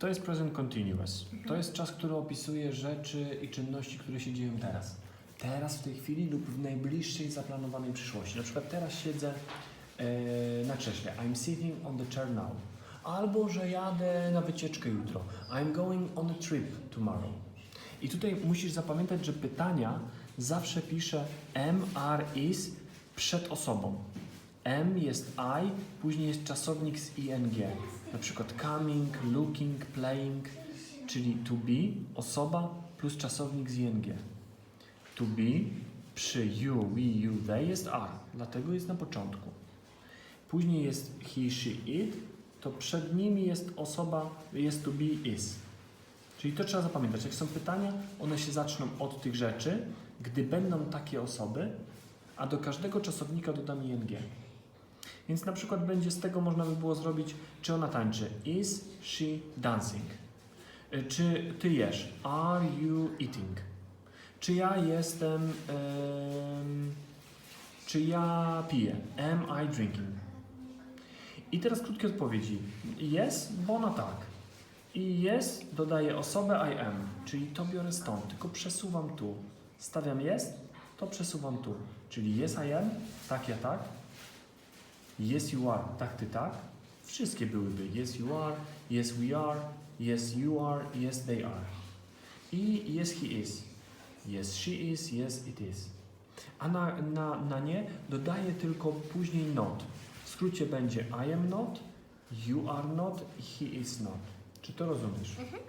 To jest present continuous. To jest czas, który opisuje rzeczy i czynności, które się dzieją teraz. Teraz, w tej chwili lub w najbliższej zaplanowanej przyszłości. Na przykład teraz siedzę e, na krześle. I'm sitting on the chair now. Albo, że jadę na wycieczkę jutro. I'm going on a trip tomorrow. I tutaj musisz zapamiętać, że pytania zawsze pisze am, are, is przed osobą. M jest I, później jest czasownik z ing. Na przykład coming, looking, playing, czyli to be, osoba plus czasownik z ing. To be przy you, we, you, they jest are, dlatego jest na początku. Później jest he, she, it, to przed nimi jest osoba, jest to be, is. Czyli to trzeba zapamiętać. Jak są pytania, one się zaczną od tych rzeczy, gdy będą takie osoby, a do każdego czasownika dodam ing. Więc na przykład będzie z tego można by było zrobić, czy ona tańczy. Is she dancing? Y, Czy ty jesz? Are you eating? Czy ja jestem. em, czy ja piję? Am I drinking? I teraz krótkie odpowiedzi. Yes, bo na tak. I yes dodaję osobę I am, czyli to biorę stąd, tylko przesuwam tu. Stawiam jest, to przesuwam tu. Czyli yes I am, tak ja tak. Yes you are, tak ty tak. Wszystkie byłyby yes you are, yes we are, yes you are, yes they are. I yes he is, yes she is, yes it is. A na, na, na nie dodaję tylko później not. W skrócie będzie I am not, you are not, he is not. Czy to rozumiesz? Mhm.